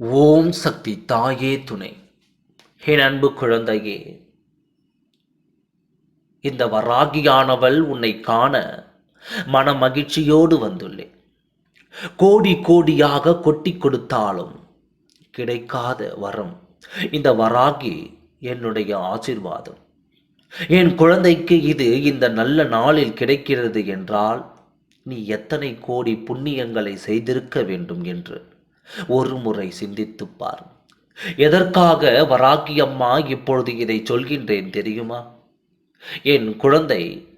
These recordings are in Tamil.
ஓம் சக்தி தாயே துணை. என் அன்பு குழந்தையே இந்த வராகியானவள் உன்னை காண மன மகிழ்ச்சியோடு வந்துள்ளேன். கோடி கோடியாக கொட்டி கொடுத்தாலும் கிடைக்காத வரம் இந்த வராகி என்னுடைய ஆசிர்வாதம். என் குழந்தைக்கு இது இந்த நல்ல நாளில் கிடைக்கிறது என்றால் நீ எத்தனை கோடி புண்ணியங்களை செய்திருக்க வேண்டும் என்று ஒரு முறை சிந்தித்துப் பார். எதற்காக வராகி அம்மா இப்பொழுது இதை சொல்கின்றேன் தெரியுமா? என் குழந்தை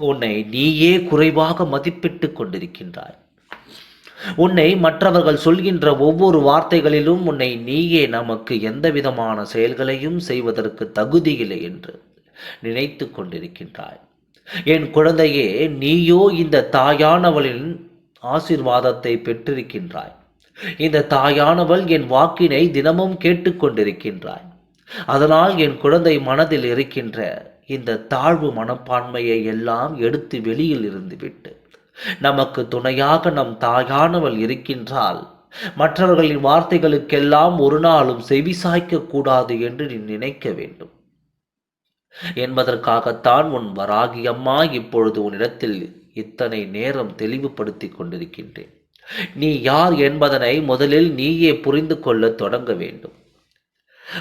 உன்னை நீயே குறைவாக மதிப்பிட்டு கொண்டிருக்கின்றாய். உன்னை மற்றவர்கள் சொல்கின்ற ஒவ்வொரு வார்த்தைகளிலும் உன்னை நீயே நமக்கு எந்த விதமான செயல்களையும் செய்வதற்கு தகுதியில்லை என்று நினைத்து கொண்டிருக்கின்றாய். என் குழந்தையே நீயோ இந்த தாயானவளின் ஆசிர்வாதத்தை பெற்றிருக்கின்றாய். இந்த தாயானவள் என் வாக்கினை தினமும் கேட்டுக்கொண்டிருக்கின்றாய். அதனால் என் குழந்தை மனதில் இருக்கின்ற இந்த தாழ்வு மனப்பான்மையை எல்லாம் எடுத்து வெளியில் இருந்து விட்டு நமக்கு துணையாக நம் தாயானவள் இருக்கின்றால் மற்றவர்களின் வார்த்தைகளுக்கெல்லாம் ஒரு நாளும் செவிசாய்க்க கூடாது என்று நீ நினைக்க வேண்டும். என்பதற்காகத்தான் உன் வராகி அம்மா இப்பொழுது உன்னிடத்தில் இத்தனை நேரம் தெளிவுபடுத்தி கொண்டிருக்கின்றேன். நீ யார் என்பதனை முதலில் நீயே புரிந்து கொள்ள தொடங்க வேண்டும்.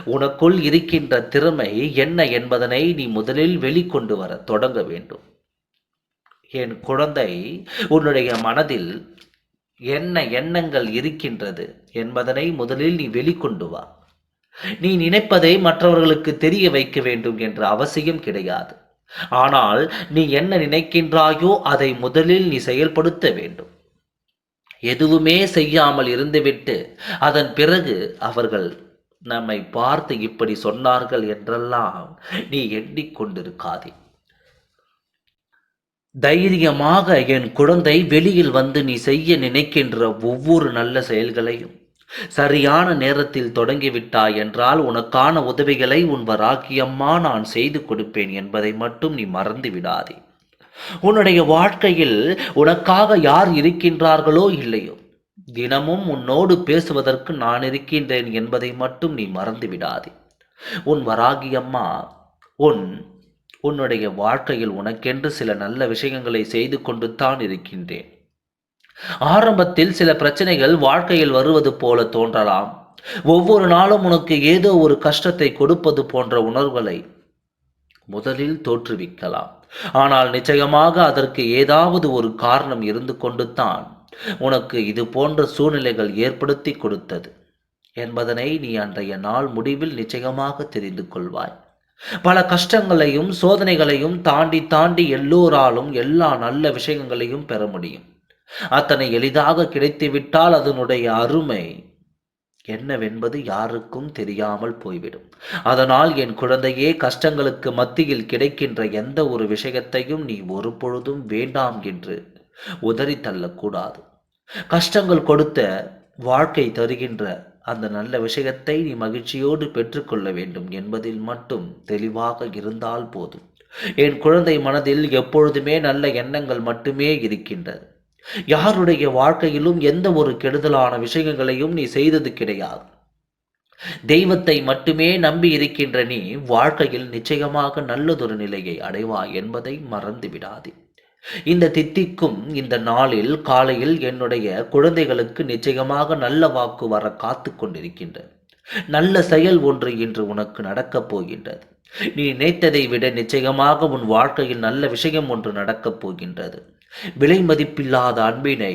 உனக்குள் இருக்கின்ற திறமை என்ன என்பதனை நீ முதலில் வெளிக்கொண்டு வர தொடங்க வேண்டும். என் குழந்தை உன்னுடைய மனதில் என்ன எண்ணங்கள் இருக்கின்றது என்பதனை முதலில் நீ வெளிக்கொண்டு வா. நீ நினைப்பதை மற்றவர்களுக்கு தெரிய வைக்க வேண்டும் என்ற அவசியம் கிடையாது. ஆனால் நீ என்ன நினைக்கின்றாயோ அதை முதலில் நீ செயல்படுத்த வேண்டும். எதுவுமே செய்யாமல் இருந்துவிட்டு அதன் பிறகு அவர்கள் நம்மை பார்த்து இப்படி சொன்னார்கள் என்றெல்லாம் நீ எண்ணிக்கொண்டிருக்காதே. தைரியமாக என் குழந்தை வெளியில் வந்து நீ செய்ய நினைக்கின்ற ஒவ்வொரு நல்ல செயல்களையும் சரியான நேரத்தில் தொடங்கிவிட்டாய் என்றால் உனக்கான உதவிகளை உன் வராக்கியம்மா நான் செய்து கொடுப்பேன் என்பதை மட்டும் நீ மறந்து விடாதே. உன்னுடைய வாழ்க்கையில் உனக்காக யார் இருக்கின்றார்களோ இல்லையோ தினமும் உன்னோடு பேசுவதற்கு நான் இருக்கின்றேன் என்பதை மட்டும் நீ மறந்து விடாதே உன் வராகியம்மா உன் உன்னுடைய வாழ்க்கையில் உனக்கென்று சில நல்ல விஷயங்களை செய்து கொண்டு தான் இருக்கின்றேன். ஆரம்பத்தில் சில பிரச்சனைகள் வாழ்க்கையில் வருவது போல தோன்றலாம். ஒவ்வொரு நாளும் உனக்கு ஏதோ ஒரு கஷ்டத்தை கொடுப்பது போன்ற உணர்வுகளை முதலில் தோற்றுவிக்கலாம். ஆனால் நிச்சயமாக அதற்கு ஏதாவது ஒரு காரணம் இருந்து கொண்டு தான் உனக்கு இது போன்ற சூழ்நிலைகள் ஏற்படுத்தி கொடுத்தது என்பதனை நீ அன்றைய நாள் முடிவில் நிச்சயமாக தெரிந்து கொள்வாய். பல கஷ்டங்களையும் சோதனைகளையும் தாண்டி தாண்டி எல்லோராலும் எல்லா நல்ல விஷயங்களையும் பெற முடியும். அத்தனை எளிதாக கிடைத்துவிட்டால் அதனுடைய அருமை என்னவென்பது யாருக்கும் தெரியாமல் போய்விடும். அதனால் என் குழந்தையே கஷ்டங்களுக்கு மத்தியில் கிடைக்கின்ற எந்த ஒரு விஷயத்தையும் நீ ஒரு பொழுதும் வேண்டாம் என்று உதறி தள்ளக்கூடாது. கஷ்டங்கள் கொடுத்த வாழ்க்கை தருகின்ற அந்த நல்ல விஷயத்தை நீ மகிழ்ச்சியோடு பெற்றுக்கொள்ள வேண்டும் என்பதில் மட்டும் தெளிவாக இருந்தால் போதும். என் குழந்தை மனதில் எப்பொழுதுமே நல்ல எண்ணங்கள் மட்டுமே இருக்கின்றது. யாருடைய வாழ்க்கையிலும் எந்த ஒரு கெடுதலான விஷயங்களையும் நீ செய்தது கிடையாது. தெய்வத்தை மட்டுமே நம்பி இருக்கின்ற நீ வாழ்க்கையில் நிச்சயமாக நல்லதொரு நிலையை அடைவாய் என்பதை மறந்து விடாதே. இந்த தித்திக்கும் இந்த நாளில் காலையில் என்னுடைய குழந்தைகளுக்கு நிச்சயமாக நல்ல வாக்கு வர காத்து கொண்டிருக்கின்றது. நல்ல செயல் ஒன்று இன்று உனக்கு நடக்கப் போகின்றது. நீ நினைத்ததை விட நிச்சயமாக உன் வாழ்க்கையில் நல்ல விஷயம் ஒன்று நடக்கப் போகின்றது. விலை மதிப்பில்லாத அன்பினை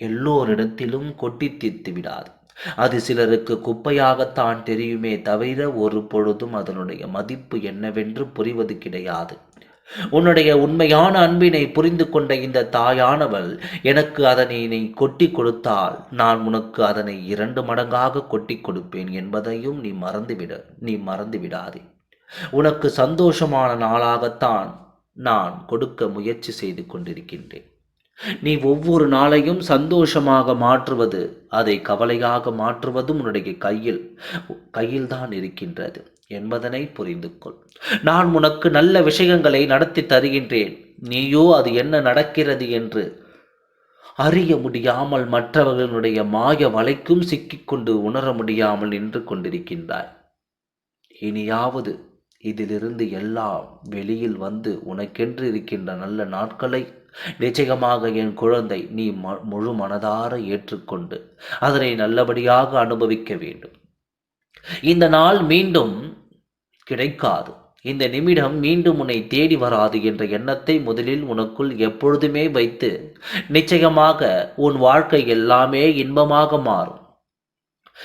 எல்லோரிடத்திலும் கொட்டி தீர்த்து விடாது. அது சிலருக்கு குப்பையாகத்தான் தெரியுமே தவிர ஒரு பொழுதும் அதனுடைய மதிப்பு என்னவென்று புரிவது கிடையாது. உன்னுடைய உண்மையான அன்பினை புரிந்து கொண்ட இந்த தாயானவள் எனக்கு அதனை நீ கொட்டி கொடுத்தால் நான் உனக்கு அதனை இரண்டு மடங்காக கொட்டி கொடுப்பேன் என்பதையும் நீ மறந்துவிட நீ மறந்து விடாதே உனக்கு சந்தோஷமான நாளாகத்தான் நான் கொடுக்க முயற்சி செய்து கொண்டிருக்கின்றேன். நீ ஒவ்வொரு நாளையும் சந்தோஷமாக மாற்றுவது அதை கவலையாக மாற்றுவதும் உன்னுடைய கையில் கையில்தான் இருக்கின்றது என்பதனை புரிந்து கொள் நான் உனக்கு நல்ல விஷயங்களை நடத்தி தருகின்றேன். நீயோ அது என்ன நடக்கிறது என்று அறிய முடியாமல் மற்றவர்களுடைய மாய வலைக்கும் சிக்கிக்கொண்டு உணர முடியாமல் நின்று கொண்டிருக்கின்றாய். இனியாவது இதிலிருந்து எல்லாம் வெளியில் வந்து உனக்கென்று இருக்கின்ற நல்ல நாட்களை நிச்சயமாக என் குழந்தை நீ ம முழு மனதார ஏற்றுக்கொண்டு அதனை நல்லபடியாக அனுபவிக்க வேண்டும். இந்த நாள் மீண்டும் கிடைக்காது. இந்த நிமிடம் மீண்டும் உன்னை தேடி வராது என்ற எண்ணத்தை முதலில் உனக்குள் எப்பொழுதுமே வைத்து நிச்சயமாக உன் வாழ்க்கை எல்லாமே இன்பமாக மாறும்.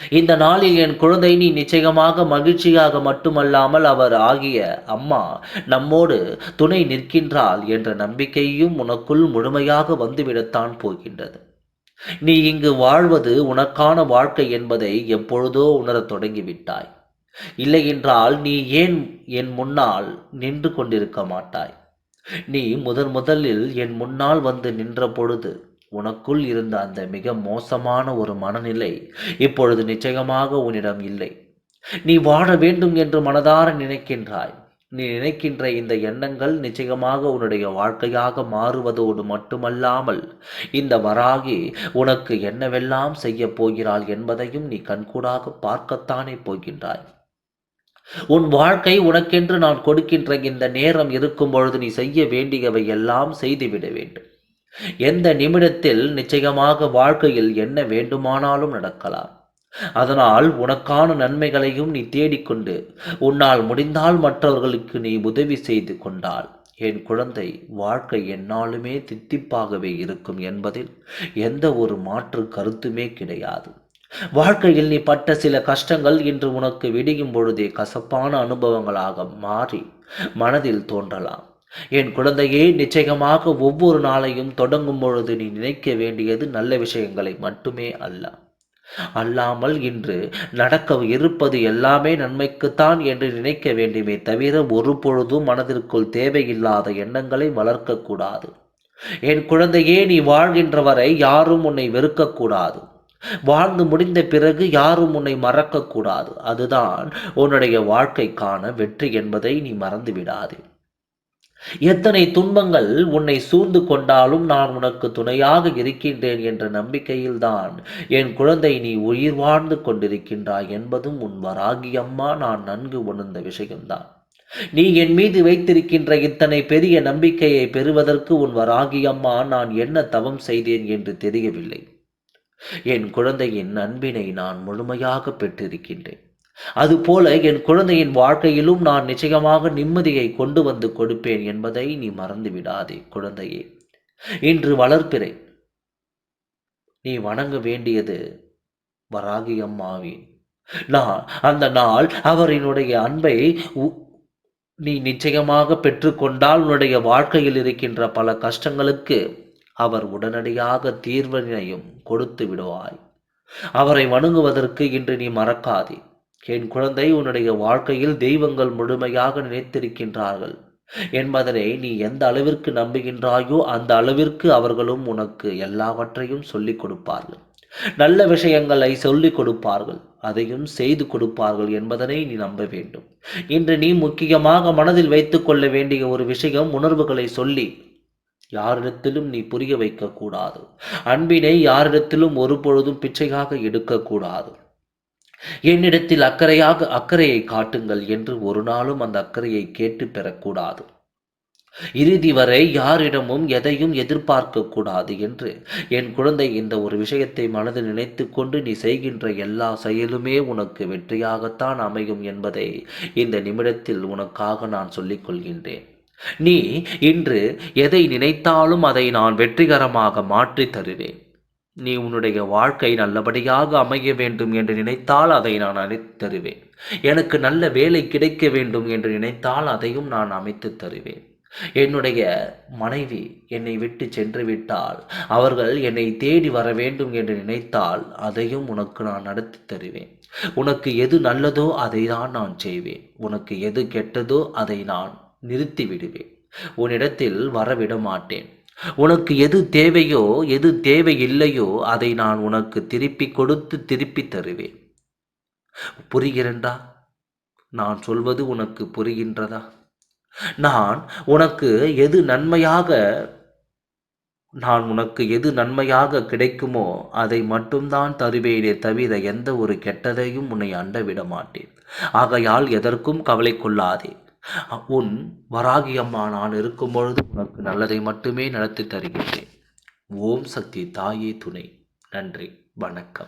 இந்த நாளில் என் குழந்தை நீ நிச்சயமாக மகிழ்ச்சியாக மட்டுமல்லாமல் அவர் ஆகிய அம்மா நம்மோடு துணை நிற்கின்றாள் என்ற நம்பிக்கையும் உனக்குள் முழுமையாக வந்துவிடத்தான் போகின்றது. நீ இங்கு வாழ்வது உனக்கான வாழ்க்கை என்பதை எப்பொழுதோ உணரத் தொடங்கிவிட்டாய். இல்லையென்றால் நீ ஏன் என் முன்னால் நின்று கொண்டிருக்க மாட்டாய்? நீ முதன் முதலில் என் முன்னால் வந்து நின்ற பொழுது உனக்குள் இருந்த அந்த மிக மோசமான ஒரு மனநிலை இப்பொழுது நிச்சயமாக உன்னிடம் இல்லை. நீ வாழ வேண்டும் என்று மனதார நினைக்கின்றாய். நீ நினைக்கின்ற இந்த எண்ணங்கள் நிச்சயமாக உன்னுடைய வாழ்க்கையாக மாறுவதோடு மட்டுமல்லாமல் இந்த வராகி உனக்கு என்னவெல்லாம் செய்ய போகிறாள் என்பதையும் நீ கண்கூடாக பார்க்கத்தானே போகின்றாய். உன் வாழ்க்கை உனக்கென்று நான் கொடுக்கின்ற இந்த நேரம் இருக்கும் பொழுது நீ செய்ய வேண்டியவை எல்லாம் செய்துவிட வேண்டும். எந்த நிமிடத்தில் நிச்சயமாக வாழ்க்கையில் என்ன வேண்டுமானாலும் நடக்கலாம். அதனால் உனக்கான நன்மைகளையும் நீ தேடிக்கொண்டு உன்னால் முடிந்தால் மற்றவர்களுக்கு நீ உதவி செய்து கொண்டால். என் குழந்தை வாழ்க்கை என்னாலுமே தித்திப்பாகவே இருக்கும் என்பதில் எந்த ஒரு மாற்று கருத்துமே கிடையாது. வாழ்க்கையில் நீ பட்ட சில கஷ்டங்கள் இன்று உனக்கு விடியும் பொழுதே கசப்பான அனுபவங்களாக மாறி மனதில் தோன்றலாம். என் குழந்தையே நிச்சயமாக ஒவ்வொரு நாளையும் தொடங்கும் பொழுது நீ நினைக்க வேண்டியது நல்ல விஷயங்களை மட்டுமே அல்ல. அல்லாமல் இன்று நடக்க இருப்பது எல்லாமே நன்மைக்குத்தான் என்று நினைக்க வேண்டுமே தவிர ஒரு பொழுதும் மனதிற்குள் தேவையில்லாத எண்ணங்களை வளர்க்கக்கூடாது என் குழந்தையே நீ வாழ்கின்ற வரை யாரும் உன்னை வெறுக்கக்கூடாது. வாழ்ந்து முடிந்த பிறகு யாரும் உன்னை மறக்கக்கூடாது. அதுதான் உன்னுடைய வாழ்க்கைக்கான வெற்றி என்பதை நீ மறந்துவிடாதே. எத்தனை துன்பங்கள் உன்னை சூழ்ந்து கொண்டாலும் நான் உனக்கு துணையாக இருக்கின்றேன் என்ற நம்பிக்கையில்தான் என் குழந்தை நீ உயிர் வாழ்ந்து கொண்டிருக்கின்றாய் என்பதும் உன் வராகி அம்மா. நான் நன்கு உணர்ந்த விஷயம்தான். நீ என் மீது வைத்திருக்கின்ற இத்தனை பெரிய நம்பிக்கையை பெறுவதற்கு உன் வராகி அம்மா நான் என்ன தவம் செய்தேன் என்று தெரியவில்லை. என் குழந்தையின் அன்பினை நான் முழுமையாக பெற்றிருக்கின்றேன். அதுபோல என் குழந்தையின் வாழ்க்கையிலும் நான் நிச்சயமாக நிம்மதியை கொண்டு வந்து கொடுப்பேன் என்பதை நீ மறந்து விடாதே குழந்தையே. இன்று வளர்ப்பிறை நீ வணங்க வேண்டியது வராகி அம்மாவின். நான் அந்த நாள் அவரினுடைய அன்பை நீ நிச்சயமாக பெற்றுக்கொண்டால் உன்னுடைய வாழ்க்கையில் இருக்கின்ற பல கஷ்டங்களுக்கு அவர் உடனடியாக தீர்வினையும் கொடுத்து விடுவாய். அவரை வணங்குவதற்கு இன்று நீ மறக்காதே. என் குழந்தை உன்னுடைய வாழ்க்கையில் தெய்வங்கள் முழுமையாக நினைத்திருக்கின்றார்கள். என்பதனை நீ எந்த அளவிற்கு நம்புகின்றாயோ அந்த அளவிற்கு அவர்களும் உனக்கு எல்லாவற்றையும் சொல்லிக் கொடுப்பார்கள். நல்ல விஷயங்களை சொல்லிக் கொடுப்பார்கள். அதையும் செய்து கொடுப்பார்கள் என்பதனை நீ நம்ப வேண்டும். இன்று நீ முக்கியமாக மனதில் வைத்துக் கொள்ள வேண்டிய ஒரு விஷயம் உணர்வுகளை சொல்லி யாரிடத்திலும் நீ புரிய வைக்கக்கூடாது. அன்பினை யாரிடத்திலும் ஒரு பொழுதும் பிச்சையாக எடுக்கக்கூடாது. என்னிடத்தில் அக்கறையாக அக்கறையை காட்டுங்கள் என்று ஒரு நாளும் அந்த அக்கறையை கேட்டு பெறக்கூடாது. இறுதி வரை யாரிடமும் எதையும் எதிர்பார்க்க கூடாது என்று என் குழந்தை இந்த ஒரு விஷயத்தை மனதில் நினைத்து கொண்டு நீ செய்கின்ற எல்லா செயலுமே உனக்கு வெற்றியாகத்தான் அமையும் என்பதை இந்த நிமிடத்தில் உனக்காக நான் சொல்லிக் கொள்கின்றேன். நீ இன்று எதை நினைத்தாலும் அதை நான் வெற்றிகரமாக மாற்றி தருவேன். நீ உன்னுடைய வாழ்க்கை நல்லபடியாக அமைய வேண்டும் என்று நினைத்தால் அதை நான் அமைத்து தருவேன் எனக்கு நல்ல வேலை கிடைக்க வேண்டும் என்று நினைத்தால் அதையும் நான் அமைத்து தருவேன். என்னுடைய மனைவி என்னை விட்டு சென்று விட்டால் அவர்கள் என்னை தேடி வர வேண்டும் என்று நினைத்தால் அதையும் உனக்கு நான் நடத்தி தருவேன். உனக்கு எது நல்லதோ அதை தான் நான் செய்வேன். உனக்கு எது கெட்டதோ அதை நான் நிறுத்தி விடுவேன் உன்னிடத்தில் வரவிட மாட்டேன் உனக்கு எது தேவையோ எது தேவையில்லையோ அதை நான் உனக்கு திருப்பி கொடுத்து திருப்பி தருவேன். புரிகிறண்டா நான் சொல்வது உனக்கு புரிகின்றதா? நான் உனக்கு எது நன்மையாக நான் உனக்கு எது நன்மையாக கிடைக்குமோ அதை மட்டும்தான் தருவேனே தவிர எந்த ஒரு கெட்டதையும் உன்னை அண்டவிட மாட்டேன். ஆகையால் எதற்கும் கவலை கொள்ளாதே. உன் வராகி அம்மா நான் இருக்கும் பொழுது உனக்கு நல்லதை மட்டுமே நடத்தி தருகின்றேன். ஓம் சக்தி தாயே துணை. நன்றி. வணக்கம்.